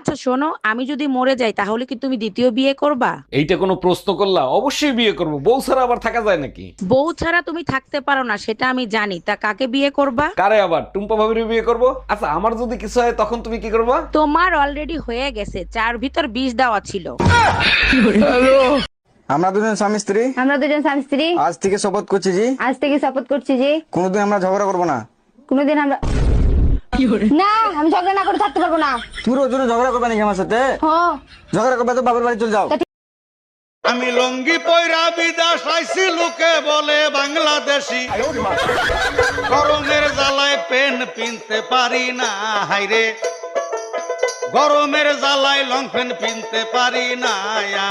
আচ্ছা শোনো আমি যদি মরে যাই তাহলে কি তুমি দ্বিতীয় বিয়ে করবা? এইটা কোনো প্রশ্ন করলা? অবশ্যই বিয়ে করব। বউ ছাড়া আবার থাকা যায় নাকি? বউ ছাড়া তুমি থাকতে পারো না সেটা আমি জানি। তা কাকে বিয়ে করবা? কারে আবার? টুম্পা ভাবির বিয়ে করব? আচ্ছা আমার যদি কিছু হয় তখন তুমি কি করবা? তোমার অলরেডি হয়ে গেছে চার ভিতর বিষ দেওয়া ছিল। আমরা দুজন স্বামী স্ত্রী। আমরা দুজন স্বামী স্ত্রী। আজ থেকে শপথ করছি জি। আজ থেকে শপথ করছি যে কোনোদিন আমরা ঝগড়া করব না। কোনোদিন আমরা না আমি ঝগড়া না করে থাকতে পারব না। তুমি রোজ রোজ ঝগড়া করবে নাকি আমার সাথে? হ্যাঁ ঝগড়া করবে তো বাবার বাড়ি চলে যাও। আমি লঙ্গি পয়রা বিদাস আইছি লোকে বলে বাংলাদেশি। গরমের জ্বালায় পেন পিনতে পারি না হাইরে গরমের জ্বালায় লং পেন পিনতে পারি না আয়া।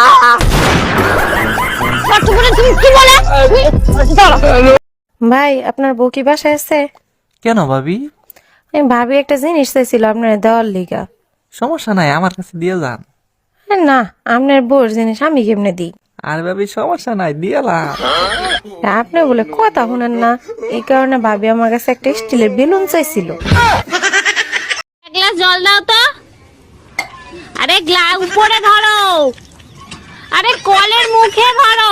ভাই আপনার বউ কি বাসায় আছে? কেন ভাবি? আমি ভাবি একটা জিনিস চাইছিল আপনার দেওয়ার লিগা। সমস্যা নাই আমার কাছে দিয়ে যান। না আপনার বউর জিনিস আমি কেমনে দিই? আর ভাবি সমস্যা নাই দিয়েলাম আপনি বলে কথা শুনেন না এই কারণে ভাবি আমার কাছে একটা স্টিলের বেলুন চাইছিল। এক গ্লাস জল দাও তো। আরে গ্লা উপরে ধরো। আরে কলের মুখে ধরো।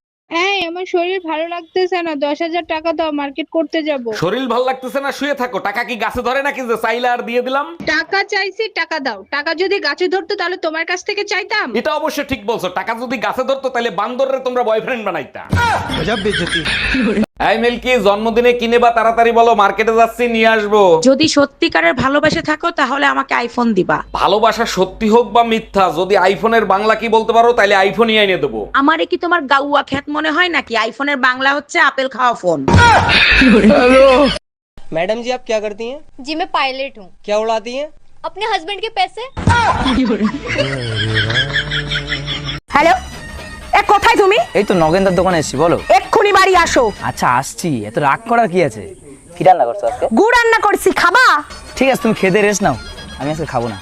এই আমার শরীর ভালো লাগতেছে না। দশ হাজার টাকা দাও মার্কেট করতে যাব। শরীর ভালো লাগতেছে না শুয়ে থাকো। টাকা কি গাছে ধরে নাকি যে চাইলে আর দিয়ে দিলাম? টাকা চাইছি টাকা দাও। টাকা যদি গাছে ধরতো তাহলে তোমার কাছ থেকে চাইতাম। এটা অবশ্য ঠিক বলছো। টাকা যদি গাছে ধরতো তাহলে বান্দররে তোমরা বয়ফ্রেন্ড বানাইতা। এই মিল্কি জন্মদিনে কিনে বা তাড়াতাড়ি বলো মার্কেটে যাচ্ছি নিয়ে আসবো যদি সত্যিকারের ভালোবাসে থাকো তাহলে আমাকে আইফোন দিবা ভালোবাসা সত্যি হোক বা মিথ্যা যদি আইফোনের বাংলা কি বলতে পারো তাহলে আইফোনই এনে দেবো আমারে কি তোমার গাউয়া খ্যাত মনে হয় নাকি আইফোনের বাংলা হচ্ছে আপেল খাওয়া ফোন मैडम जी आप क्या करती हैं जी मैं पायलट हूँ क्या उड़ाती हैं अपने हस्बैंड के पैसे হ্যালো এ কোথায় তুমি এই তো নগেন্দার দোকানে এসেছি বলো এক্ষুনি বাড়ি আসো। আচ্ছা আসছি। এত রাগ করার কি আছে? কি রান্না করছ আজকে? গুড় রান্না করছি খাবা? ঠিক আছে তুমি খেতে রেস্ট নাও। আমি আজকে খাব না।